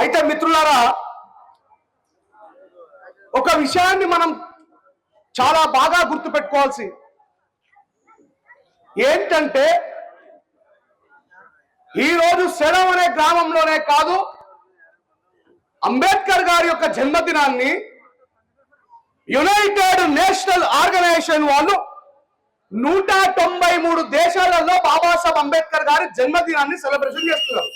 అయితే మిత్రులారా ఒక విషయాన్ని మనం చాలా బాగా గుర్తుపెట్టుకోవాల్సి ఏంటంటే ఈరోజు శరం అనే గ్రామంలోనే కాదు అంబేద్కర్ గారి యొక్క జన్మదినాన్ని యునైటెడ్ నేషనల్ ఆర్గనైజేషన్ వాళ్ళు నూట తొంభై మూడు దేశాలలో బాబాసాహెబ్ అంబేద్కర్ గారి జన్మదినాన్ని సెలబ్రేషన్ చేస్తున్నారు.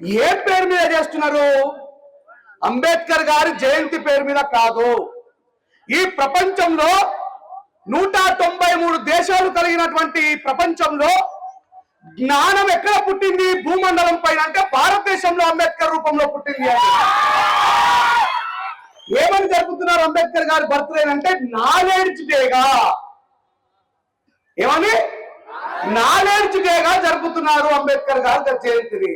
ఏ పేరు మీద చేస్తున్నారు? అంబేద్కర్ గారి జయంతి పేరు మీద కాదు. ఈ ప్రపంచంలో నూట తొంభై మూడు దేశాలు కలిగినటువంటి ప్రపంచంలో జ్ఞానం ఎక్కడ పుట్టింది? భూమండలం పైన అంటే భారతదేశంలో అంబేద్కర్ రూపంలో పుట్టింది అని ఏమని జరుపుతున్నారు అంబేద్కర్ గారి బర్త్డే అంటే నాలెడ్జ్ డేగా. ఏమని? నాలెడ్జ్ డేగా జరుపుతున్నారు అంబేద్కర్ గారి జయంతిని.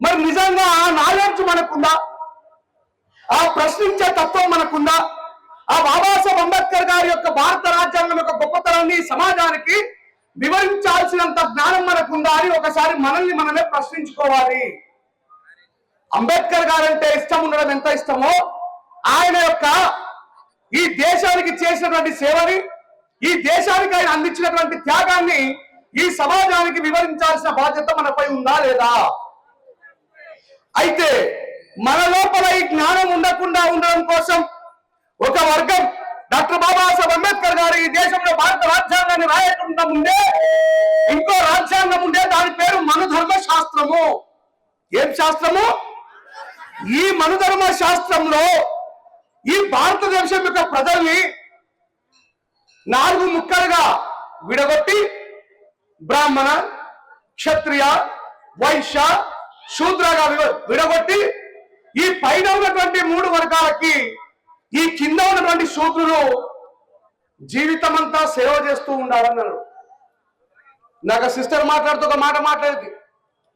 మరి నిజంగా ఆ నాలెడ్జ్ మనకుందా? ఆ ప్రశ్నించే తత్వం మనకుందా? ఆ బాబాసాహెబ్ అంబేద్కర్ గారి యొక్క భారత రాజ్యాంగం యొక్క గొప్పతనాన్ని సమాజానికి వివరించాల్సినంత జ్ఞానం మనకుందా అని ఒకసారి మనల్ని మనమే ప్రశ్నించుకోవాలి. అంబేద్కర్ గారంటే ఇష్టం ఉండడం ఎంత ఇష్టమో ఆయన యొక్క ఈ దేశానికి చేసినటువంటి సేవని ఈ దేశానికి ఆయన అందించినటువంటి త్యాగాన్ని ఈ సమాజానికి వివరించాల్సిన బాధ్యత మనపై ఉందా లేదా? అయితే మన లోపల ఈ జ్ఞానం ఉండకుండా ఉండడం కోసం ఒక వర్గం డాక్టర్ బాబాసాహెబ్ అంబేద్కర్ గారు ఈ దేశంలో భారత రాజ్యాంగాన్ని రాయకుండా ముందే ఇంకో రాజ్యాంగం ఉండే దాని పేరు మనుధర్మ శాస్త్రము ఏం శాస్త్రము? ఈ మనుధర్మ శాస్త్రంలో ఈ భారతదేశం యొక్క ప్రజల్ని నాలుగు ముక్కలుగా విడగొట్టి బ్రాహ్మణ క్షత్రియ వైశ్య శూద్రగా విడగొట్టి ఈ పైన ఉన్నటువంటి మూడు వర్గాలకి ఈ కింద ఉన్నటువంటి శూద్రులు జీవితం అంతా సేవ చేస్తూ ఉండాలన్నారు. నాకు సిస్టర్ మాట్లాడుతూ ఒక మాట మాట్లాడింది.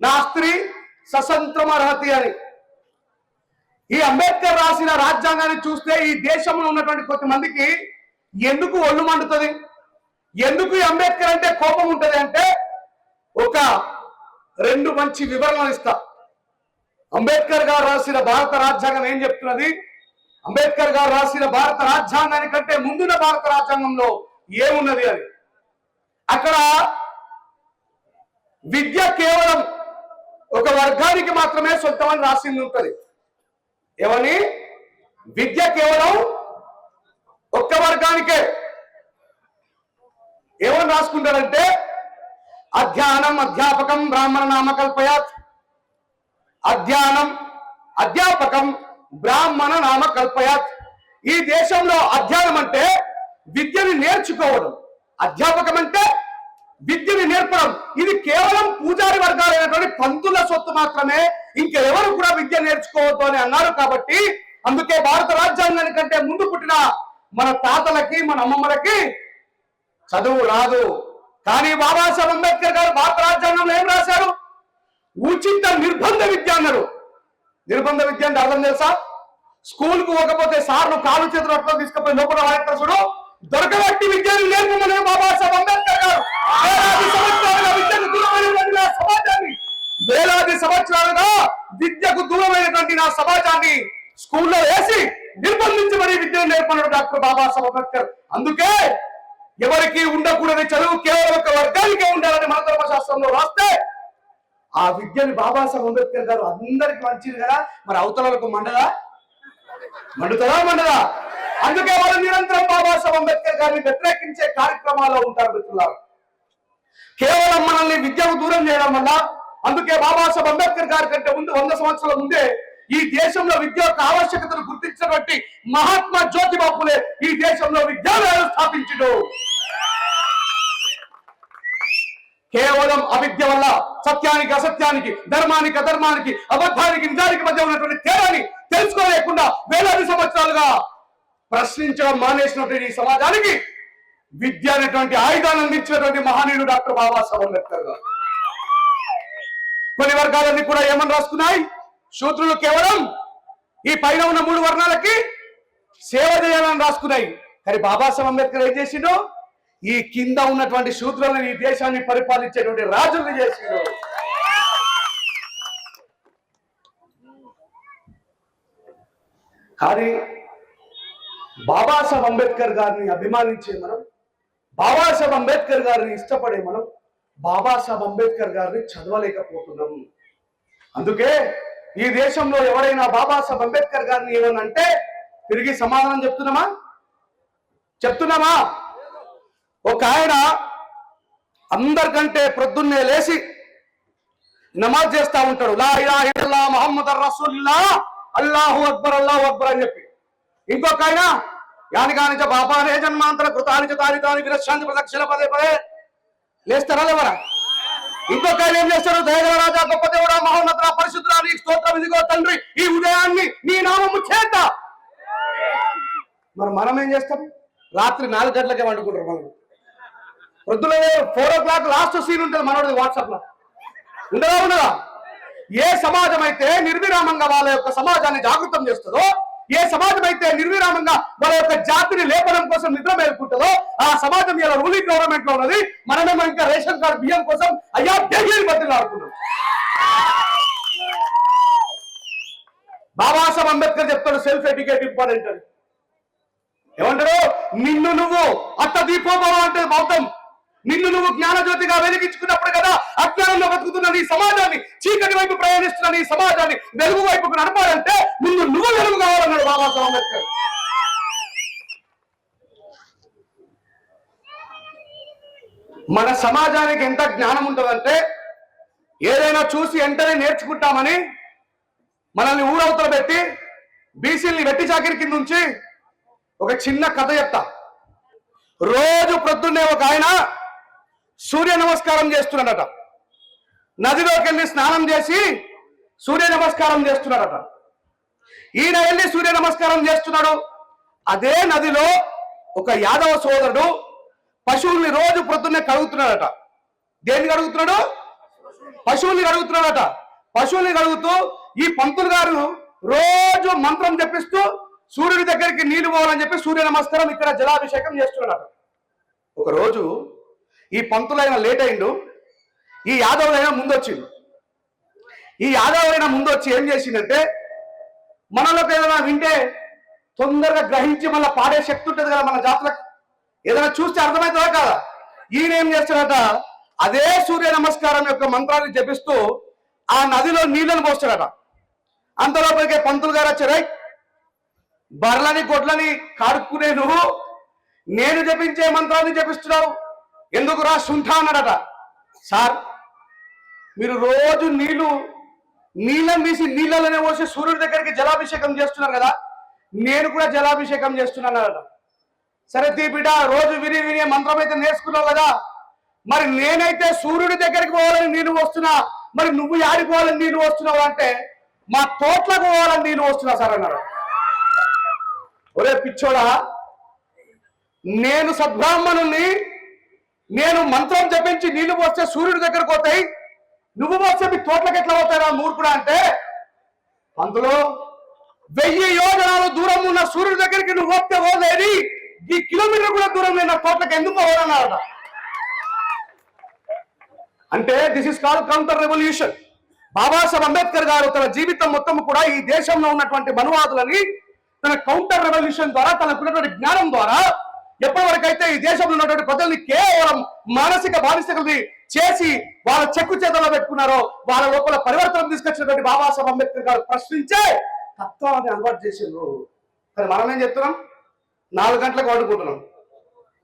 నా స్త్రీ సశంత్రమర్హతి అని. ఈ అంబేద్కర్ రాసిన రాజ్యాంగాన్ని చూస్తే ఈ దేశంలో ఉన్నటువంటి కొంతమందికి ఎందుకు ఒళ్ళు మండుతుంది? ఎందుకు ఈ అంబేద్కర్ అంటే కోపం ఉంటుంది అంటే ఒక రెండు మంచి వివరణలు ఇస్తా. అంబేద్కర్ గారు రాసిన భారత రాజ్యాంగం ఏం చెప్తున్నది? అంబేద్కర్ గారు రాసిన భారత రాజ్యాంగానికంటే ముందున్న భారత రాజ్యాంగంలో ఏమున్నది అని అక్కడ విద్య కేవలం ఒక వర్గానికి మాత్రమే సొంతమని రాసింది ఉంటది. ఏమని? విద్య కేవలం ఒక్క వర్గానికే. ఏమని రాసుకుంటారంటే అధ్యానం అధ్యాపకం బ్రాహ్మణ నామకల్పయాత్. అధ్యానం అధ్యాపకం బ్రాహ్మణ నామకల్పయాత్. ఈ దేశంలో అధ్యయనం అంటే విద్యని నేర్చుకోవడం. అధ్యాపకం అంటే విద్యని నేర్పడం. ఇది కేవలం పూజారి వర్గాలైనటువంటి పంతుల సొత్తు మాత్రమే. ఇంకెవరు కూడా విద్య నేర్చుకోవద్దు అని అన్నారు కాబట్టి అందుకే భారత రాజ్యాంగాని కంటే ముందు పుట్టిన మన తాతలకి మన అమ్మమ్మలకి చదువు రాదు. కానీ బాబాసాహెబ్ అంబేద్కర్ గారు భారత రాజ్యాంగంలో ఏం రాశారు? ఉచిత నిర్బంధ విద్య అన్నారు. నిర్బంధ విద్య అంటే అర్థం తెలుసా? స్కూల్కు పోకపోతే సార్లు కాలు చేతులు అట్లా తీసుకుపోయి లోపల వాడతారు చూడు. దొరకబట్టి విద్యను నేర్పమని బాబాసాహెబ్ అంబేద్కర్ గారు. వేలాది సంవత్సరాలుగా విద్యకు దూరమైనటువంటి నా సమాజాన్ని వేలాది సంవత్సరాలుగా విద్యకు దూరమైనటువంటి నా సమాజాన్ని స్కూల్లో వేసి నిర్బంధించబడి విద్యను నేర్పన్నాడు డాక్టర్ బాబాసాహెబ్ అంబేద్కర్. అందుకే ఎవరికి ఉండకూడని చదువు కేవలం ఒక వర్గానికే ఉండాలని మన శాస్త్రంలో రాస్తే ఆ విద్యని బాబాసాహెబ్ అంబేద్కర్ గారు అందరికి మంచిది కదా? మరి అవతలకు మండదా మండుతుందా మండదా అందుకే వారు నిరంతరం బాబాసాహెబ్ అంబేద్కర్ గారిని వ్యతిరేకించే కార్యక్రమాల్లో ఉంటారు మిత్రులారు. కేవలం మనల్ని విద్యకు దూరం చేయడం వల్ల అందుకే బాబాసాహెబ్ అంబేద్కర్ గారి కంటే ముందు వంద సంవత్సరాల ముందే ఈ దేశంలో విద్య యొక్క ఆవశ్యకతను గుర్తించినటువంటి మహాత్మా జ్యోతిబా ఫులే ఈ దేశంలో విద్యాలయాలు స్థాపించడు. కేవలం అవిద్య వల్ల సత్యానికి అసత్యానికి ధర్మానికి అధర్మానికి అబద్ధానికి నిజానికి మధ్య ఉన్నటువంటి తేడాని తెలుసుకోలేకుండా వేలాది సంవత్సరాలుగా ప్రశ్నించడం మానేసినటువంటి ఈ సమాజానికి విద్య అనేటువంటి ఆయుధాన్ని అందించినటువంటి మహనీయుడు డాక్టర్ బాబాసాహెబ్ అంబేద్కర్ గారు. కొన్ని వర్గాలన్నీ కూడా ఏమని రాసుకున్నాయి? శూద్రులు కేవలం ఈ పైన ఉన్న మూడు వర్ణాలకి సేవ చేయాలని రాసుకున్నాయి. కానీ బాబాసాహెబ్ అంబేద్కర్ ఏం చేసిండో? ఈ కింద ఉన్నటువంటి శూద్రులను ఈ దేశాన్ని పరిపాలించేటువంటి రాజుల్ని చేసిండు. కానీ బాబాసాహెబ్ అంబేద్కర్ గారిని అభిమానించే మనం బాబాసాహెబ్ అంబేద్కర్ గారిని ఇష్టపడే మనం బాబాసాహెబ్ అంబేద్కర్ గారిని చదవలేకపోతున్నాం. అందుకే ఈ దేశంలో ఎవరైనా బాబాసాహెబ్ అంబేద్కర్ గారిని ఏమన్నా తిరిగి సమాధానం చెప్తున్నామా? చెప్తున్నామా? ఒక ఆయన అందరికంటే ప్రొద్దున్నే లేచి నమాజ్ చేస్తా ఉంటాడు. లా ఇలా ఇల్లల్లాహ్ మహమ్మద్ రసూల్లా అల్లాహు అక్బర్ అల్లాహు అక్బర్ అని చెప్పి. ఇంకొక ఆయన యాని కానిచ బాపానే జన్మాంతర కృతానిచ తాని తాని విరశాంతి ప్రదక్షిణ పదే పదే లేస్తారా లేవరా? ఇంకొక ఆయన ఏం చేస్తారు? దయగల రాజా గొప్ప దేవుడా మహోన్నత పరిశుద్ధుడా నీ స్తోత్రం ఇదిగో తండ్రి ఈ ఉదయాన్ని నీ నామము చేత. మరి మనం ఏం చేస్తాం? రాత్రి నాలుగు గంటలకే వండుకుంటారు మనం పొద్దున four o'clock last seen ఉంటుంది మనోడిది వాట్సాప్లో ఉండదా ఉండదా? ఏ సమాజం అయితే నిర్విరామంగా వాళ్ళ యొక్క సమాజాన్ని జాగృతం చేస్తుందో ఏ సమాజం అయితే నిర్విరామంగా వాళ్ళ యొక్క జాతిని లేపడం కోసం నిద్ర మేలుకుంటుందో ఆ సమాజం ఇలా రూలింగ్ గవర్నమెంట్లో ఉన్నది. మనమేమో ఇంకా రేషన్ కార్డు బియ్యం కోసం అయ్యా డెలివరీ బద్దలు ఆడుతున్నాం బాబాసాహెబ్ అంబేద్కర్ చెప్తాడు సెల్ఫ్ ఎడ్యుకేట్ ఇంపార్టెంట్ అని. ఏమంటారు? నిన్ను నువ్వు అత్త దీపోభవ అంటే బౌద్ధం నిన్ను నువ్వు జ్ఞానజ్యోతిగా వెలిగించుకున్నప్పుడు కదా అజ్ఞానంలో బతుకుతున్న నీ సమాజాన్ని చీకటి వైపు ప్రయాణిస్తున్న నీ సమాజాన్ని వెలుగు వైపుకు నడపాలంటే ముందు నువ్వు వెలుగు కావాలన్నాడు బాబాసాహెబ్ అంబేద్కర్. మన సమాజానికి ఎంత జ్ఞానం ఉంటుందంటే ఏదైనా చూసి వెంటనే నేర్చుకుంటామని మనల్ని ఊరవతల పెట్టి బీసీల్ని వెట్టి చాకిరి కింద ఉంచి ఒక చిన్న కథ చెప్తా. రోజు ప్రొద్దున్నే ఒక ఆయన సూర్య నమస్కారం చేస్తున్నాడట. నదిలోకి వెళ్ళి స్నానం చేసి సూర్య నమస్కారం చేస్తున్నాడట. ఈయన వెళ్ళి సూర్య నమస్కారం చేస్తున్నాడు. అదే నదిలో ఒక యాదవ సోదరుడు పశువుల్ని రోజు ప్రొద్దున్నే కడుగుతున్నాడట. దేన్ని కడుగుతున్నాడు? పశువుల్ని కడుగుతున్నాడట. పశువుల్ని కడుగుతూ ఈ పంతులు గారు రోజు మంత్రం చెప్పిస్తూ సూర్యుడి దగ్గరికి నీళ్ళు పోవాలని చెప్పి సూర్య నమస్కారం ఇక్కడ జలాభిషేకం చేస్తున్నాడట. ఒకరోజు ఈ పంతులైన లేట్ అయిండు. ఈ యాదవులైనా ముందొచ్చిండు. ఈ యాదవులైనా ముందు వచ్చి ఏం చేసిందంటే మనలోకి ఏదైనా వింటే తొందరగా గ్రహించి మళ్ళీ పాడే శక్తి ఉంటుంది కదా మన జాతులకు ఏదైనా చూస్తే అర్థమవుతుందా కాదా? ఈయన ఏం చేస్తాడట అదే సూర్య నమస్కారం యొక్క మంత్రాన్ని జపిస్తూ ఆ నదిలో నీళ్ళను పోస్తాడట అంతలోపలికే పంతులు గారు వచ్చారై "రేయ్, బర్లని గొడ్లని కాడుక్కునే నువ్వు. నేను జపించే మంత్రాన్ని జపిస్తున్నావు. ఎందుకు రా అన్నాడట సార్ మీరు రోజు నీళ్ళు నీళ్ళని తీసి నీళ్ళలోనే పోసి సూర్యుడి దగ్గరికి జలాభిషేకం చేస్తున్నారు కదా? నేను కూడా జలాభిషేకం చేస్తున్నానట సరే తీపిట రోజు విని విని మంత్రం అయితే నేర్చుకున్నావు కదా? మరి నేనైతే సూర్యుడి దగ్గరికి పోవాలని నేను వస్తున్నా మరి నువ్వు యాడికి పోవాలని నేను వస్తున్నావు అంటే మా తోటలకు పోవాలని నేను వస్తున్నా సార్ అన్నాడు ఒరే పిచ్చోడా నేను సద్బ్రాహ్మణుని నేను మంత్రం జపించి నీళ్ళు పోస్తే సూర్యుడి దగ్గరకు పోతాయి. నువ్వు పోస్తే మీ తోటలకు ఎట్లా పోతారా మూర్ఖుడా అంటే అందులో వెయ్యి యోజనాలు దూరం ఉన్న సూర్యుడి దగ్గరికి నువ్వు వస్తే పోలేని ఈ కిలోమీటర్ కూడా దూరం లేని తోటలకు ఎందుకు పోవాలన్నారట? అంటే this is call counter revolution Babasaheb Ambedkar గారు తన జీవితం మొత్తం కూడా ఈ దేశంలో ఉన్నటువంటి మనువాదులని తన కౌంటర్ రెవల్యూషన్ ద్వారా తనకున్నటువంటి జ్ఞానం ద్వారా ఎప్పటి వరకైతే ఈ దేశంలో ఉన్నటువంటి ప్రజల్ని కేవలం మానసిక బానిసకుల్ని చేసి వాళ్ళ చెక్కు చేతల్లో పెట్టుకున్నారో వాళ్ళ లోపల పరివర్తన తీసుకొచ్చినటువంటి బాబాసాహెబ్ అంబేద్కర్ గారు ప్రశ్నించే తత్వాన్ని అలవాటు చేసిండ్రు. కానీ మనం ఏం చెప్తున్నాం? నాలుగు గంటలకు వండుకుంటున్నాం